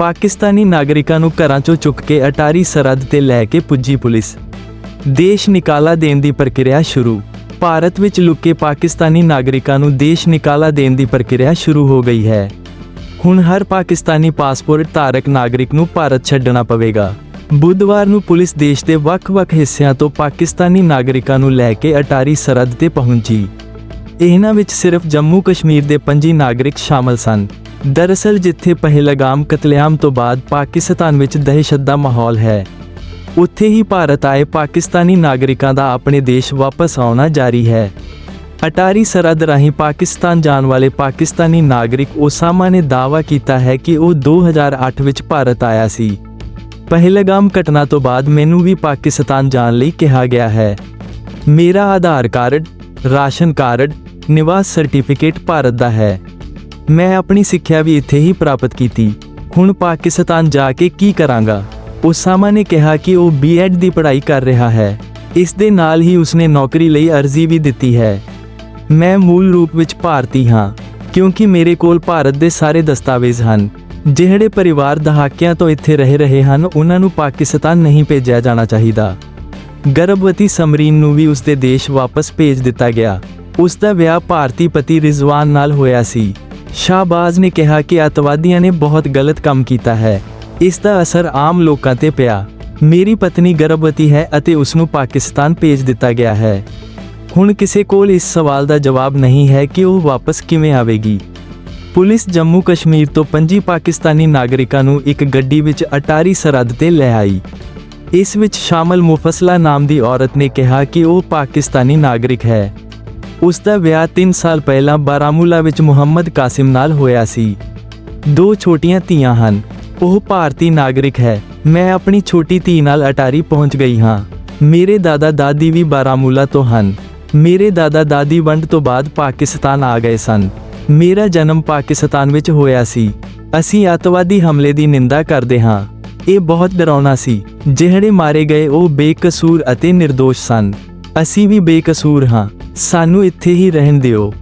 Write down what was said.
ਪਾਕਿਸਤਾਨੀ ਨਾਗਰਿਕਾਂ ਨੂੰ ਘਰਾਂ 'ਚੋਂ ਚੁੱਕ ਕੇ ਅਟਾਰੀ ਸਰਹੱਦ ਤੇ ਲੈ ਕੇ ਪੁੱਜੀ ਪੁਲਿਸ। ਦੇਸ਼ ਨਿਕਾਲਾ ਦੇਣ ਦੀ ਪ੍ਰਕਿਰਿਆ ਸ਼ੁਰੂ। ਭਾਰਤ ਵਿੱਚ ਲੁਕੇ ਪਾਕਿਸਤਾਨੀ ਨਾਗਰਿਕਾਂ ਨੂੰ ਦੇਸ਼ ਨਿਕਾਲਾ ਦੇਣ ਦੀ ਪ੍ਰਕਿਰਿਆ ਸ਼ੁਰੂ ਹੋ ਗਈ ਹੈ। ਹੁਣ ਹਰ ਪਾਕਿਸਤਾਨੀ ਪਾਸਪੋਰਟ ਧਾਰਕ ਨਾਗਰਿਕ ਨੂੰ ਭਾਰਤ ਛੱਡਣਾ ਪਵੇਗਾ। ਬੁੱਧਵਾਰ ਨੂੰ ਪੁਲਿਸ ਦੇਸ਼ ਦੇ ਵੱਖ-ਵੱਖ ਹਿੱਸਿਆਂ ਤੋਂ ਪਾਕਿਸਤਾਨੀ ਨਾਗਰਿਕਾਂ ਨੂੰ ਲੈ ਕੇ ਅਟਾਰੀ ਸਰਹੱਦ ਤੇ ਪਹੁੰਚੀ। ਇਹਨਾਂ ਵਿੱਚ ਸਿਰਫ ਜੰਮੂ ਕਸ਼ਮੀਰ ਦੇ ਪੰਜੀ ਨਾਗਰਿਕ ਸ਼ਾਮਲ ਸਨ। ਦਰਅਸਲ ਜਿੱਥੇ ਪਹਿਲਗਾਮ ਕਤਲੇਆਮ ਤੋਂ ਬਾਅਦ ਪਾਕਿਸਤਾਨ ਵਿੱਚ ਦਹਿਸ਼ਤ ਦਾ ਮਾਹੌਲ ਹੈ, ਉੱਥੇ ਹੀ ਭਾਰਤ ਆਏ ਪਾਕਿਸਤਾਨੀ ਨਾਗਰਿਕਾਂ ਦਾ ਆਪਣੇ ਦੇਸ਼ ਵਾਪਸ ਆਉਣਾ ਜਾਰੀ ਹੈ। ਅਟਾਰੀ ਸਰਹੱਦ ਰਾਹੀਂ ਪਾਕਿਸਤਾਨ ਜਾਣ ਵਾਲੇ ਪਾਕਿਸਤਾਨੀ ਨਾਗਰਿਕ ਓਸਾਮਾ ਨੇ ਦਾਅਵਾ ਕੀਤਾ ਹੈ ਕਿ ਉਹ 2008 ਵਿੱਚ ਭਾਰਤ ਆਇਆ ਸੀ। ਪਹਿਲਗਾਮ ਘਟਨਾ ਤੋਂ ਬਾਅਦ ਮੈਨੂੰ ਵੀ ਪਾਕਿਸਤਾਨ ਜਾਣ ਲਈ ਕਿਹਾ ਗਿਆ ਹੈ। ਮੇਰਾ ਆਧਾਰ ਕਾਰਡ, ਰਾਸ਼ਨ ਕਾਰਡ, ਨਿਵਾਸ ਸਰਟੀਫਿਕੇਟ ਭਾਰਤ ਦਾ ਹੈ। ਮੈਂ ਆਪਣੀ ਸਿੱਖਿਆ ਵੀ ਇੱਥੇ ਹੀ ਪ੍ਰਾਪਤ ਕੀਤੀ। ਹੁਣ ਪਾਕਿਸਤਾਨ ਜਾ ਕੇ ਕੀ ਕਰਾਂਗਾ? ਉਸਾਮਾ ਨੇ ਕਿਹਾ ਕਿ ਉਹ ਬੀਐਡ ਦੀ ਪੜ੍ਹਾਈ ਕਰ ਰਿਹਾ ਹੈ। ਇਸ ਦੇ ਨਾਲ ਹੀ ਉਸਨੇ ਨੌਕਰੀ ਲਈ ਅਰਜ਼ੀ ਵੀ ਦਿੱਤੀ ਹੈ। ਮੈਂ ਮੂਲ ਰੂਪ ਵਿੱਚ ਭਾਰਤੀ ਹਾਂ, ਕਿਉਂਕਿ ਮੇਰੇ ਕੋਲ ਭਾਰਤ ਦੇ ਸਾਰੇ ਦਸਤਾਵੇਜ਼ ਹਨ। ਜਿਹੜੇ ਪਰਿਵਾਰ ਦਹਾਕਿਆਂ ਤੋਂ ਇੱਥੇ ਰਹਿ ਰਹੇ ਹਨ, ਉਹਨਾਂ ਨੂੰ ਪਾਕਿਸਤਾਨ ਨਹੀਂ ਭੇਜਿਆ ਜਾਣਾ ਚਾਹੀਦਾ। ਗਰਭਵਤੀ ਸਮਰੀਨ ਨੂੰ ਵੀ ਉਸਦੇ ਦੇਸ਼ ਵਾਪਸ ਭੇਜ ਦਿੱਤਾ ਗਿਆ। ਉਸ ਦਾ ਵਿਆਹ ਭਾਰਤੀ ਪਤੀ ਰਿਜ਼ਵਾਨ ਨਾਲ ਹੋਇਆ ਸੀ। ਸ਼ਾਹਬਾਜ਼ ਨੇ ਕਿਹਾ ਕਿ ਅਤਵਾਦੀਆਂ ਨੇ ਬਹੁਤ ਗਲਤ ਕੰਮ ਕੀਤਾ ਹੈ। ਇਸ ਦਾ ਅਸਰ ਆਮ ਲੋਕਾਂ ਤੇ ਪਿਆ। ਮੇਰੀ ਪਤਨੀ ਗਰਭਵਤੀ ਹੈ ਅਤੇ ਉਸ ਨੂੰ ਪਾਕਿਸਤਾਨ ਭੇਜ ਦਿੱਤਾ ਗਿਆ ਹੈ। ਹੁਣ ਕਿਸੇ ਕੋਲ ਇਸ ਸਵਾਲ ਦਾ ਜਵਾਬ ਨਹੀਂ ਹੈ ਕਿ ਉਹ ਵਾਪਸ ਕਿਵੇਂ ਆਵੇਗੀ। ਪੁਲਿਸ ਜੰਮੂ ਕਸ਼ਮੀਰ ਤੋਂ ਪੰਜੀ ਪਾਕਿਸਤਾਨੀ ਨਾਗਰਿਕਾਂ ਨੂੰ ਇੱਕ ਗੱਡੀ ਵਿੱਚ ਅਟਾਰੀ ਸਰਹੱਦ ਤੇ ਲੈ ਆਈ। ਇਸ ਵਿੱਚ ਸ਼ਾਮਲ ਮੁਫਸਲਾ ਨਾਮ ਦੀ ਔਰਤ ਨੇ ਕਿਹਾ ਕਿ ਉਹ ਪਾਕਿਸਤਾਨੀ ਨਾਗਰਿਕ ਹੈ। ਉਸ ਦਾ ਵਿਆਹ 3 ਸਾਲ ਪਹਿਲਾਂ ਬਾਰਾਮੂਲਾ ਵਿੱਚ ਮੁਹੰਮਦ ਕਾਸਿਮ ਨਾਲ ਹੋਇਆ ਸੀ। ਦੋ ਛੋਟੀਆਂ ਧੀਆਂ ਹਨ। ਉਹ ਭਾਰਤੀ ਨਾਗਰਿਕ ਹੈ। ਮੈਂ ਆਪਣੀ ਛੋਟੀ ਧੀ ਨਾਲ ਅਟਾਰੀ ਪਹੁੰਚ ਗਈ ਹਾਂ। ਮੇਰੇ ਦਾਦਾ ਦਾਦੀ ਵੀ ਬਾਰਾਮੂਲਾ ਤੋਂ ਹਨ। ਮੇਰੇ ਦਾਦਾ ਦਾਦੀ ਵੰਡ ਤੋਂ ਬਾਅਦ ਪਾਕਿਸਤਾਨ ਆ ਗਏ ਸਨ। ਮੇਰਾ ਜਨਮ ਪਾਕਿਸਤਾਨ ਵਿੱਚ ਹੋਇਆ ਸੀ। ਅਸੀਂ ਅੱਤਵਾਦੀ ਹਮਲੇ ਦੀ ਨਿੰਦਾ ਕਰਦੇ ਹਾਂ। ਇਹ ਬਹੁਤ ਡਰਾਉਣਾ ਸੀ। ਜਿਹੜੇ ਮਾਰੇ ਗਏ ਉਹ ਬੇਕਸੂਰ ਅਤੇ નિર્ਦੋਸ਼ ਸਨ। ਅਸੀਂ ਵੀ ਬੇਕਸੂਰ ਹਾਂ। ਸਾਨੂੰ ਇੱਥੇ ਹੀ ਰਹਿਣ ਦਿਓ।